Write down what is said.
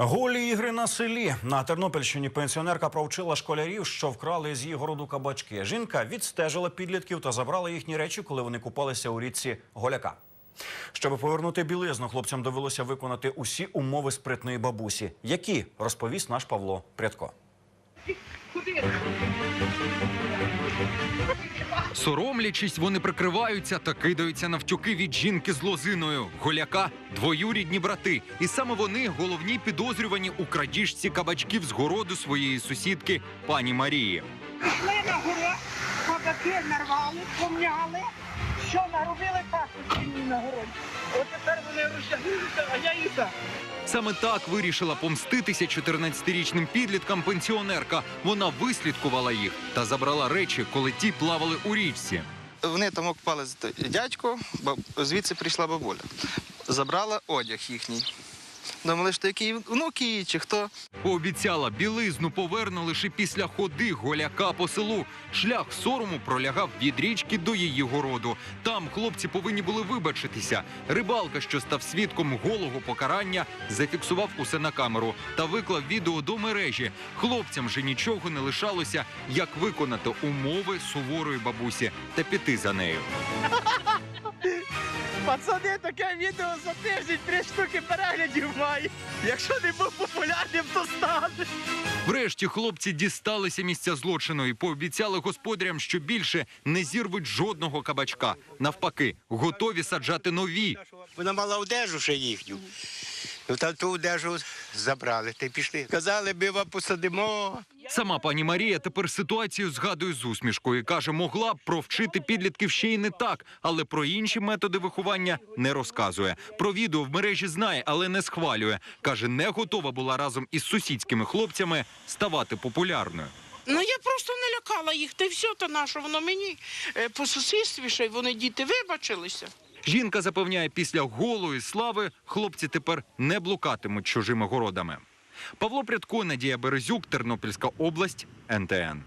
Голі ігри на селі на Тернопільщині пенсіонерка провчила школярів, що вкрали з її городу кабачки. Жінка відстежила підлітків та забрала їхні речі, коли вони купалися у річці Голяка. Щоб повернути білизну, хлопцям довелося виконати усі умови спритної бабусі. Які розповість наш Павло Прядко. Соромлячись, вони прикриваються та кидаються навтюки від жінки з лозиною. Голяка двоюрідні брати. І саме вони головні підозрювані у крадіжці кабачків з городу своєї сусідки пані Марії. Пішли на город, кабаки нарвали, помняли, що наробили пахощі мені на городі. От тепер вони розтягнулися, а я їх так. Саме так вирішила помститися 14-річним підліткам пенсіонерка. Вона вислідкувала їх та забрала речі, коли ті плавали у річці. Вони там окупали дядько, звідси прийшла бабуля. Забрала одяг їхній. Думали, що які внуки чи хто. Пообіцяла білизну поверне лише після ходи голяка по селу. Шлях сорому пролягав від річки до її городу. Там хлопці повинні були вибачитися. Рибалка, що став свідком голого покарання, зафіксував усе на камеру та виклав відео до мережі. Хлопцям же нічого не лишалося, як виконати умови суворої бабусі та піти за нею. Пацани, таке відео за тиждень три штуки переглядів має. Якщо не був популярним, то стане. Врешті хлопці дісталися місця злочину і пообіцяли господарям, що більше не зірвуть жодного кабачка. Навпаки, готові саджати нові. Вона мала одежу ще їхню. Ну, та ту одежу забрали та й пішли. Казали, ми вам посадимо. Сама пані Марія тепер ситуацію згадує з усмішкою. каже, могла б провчити підлітків ще й не так, але про інші методи виховання не розказує. Про відео в мережі знає, але не схвалює. каже, не готова була разом із сусідськими хлопцями ставати популярною. Ну я просто не лякала їх, та й все, та на що воно мені Е, по сусідстві ще й вони діти вибачилися. Жінка запевняє, після голої слави хлопці тепер не блукатимуть чужими городами. Павло Прядко, Надія Березюк, Тернопільська область, НТН.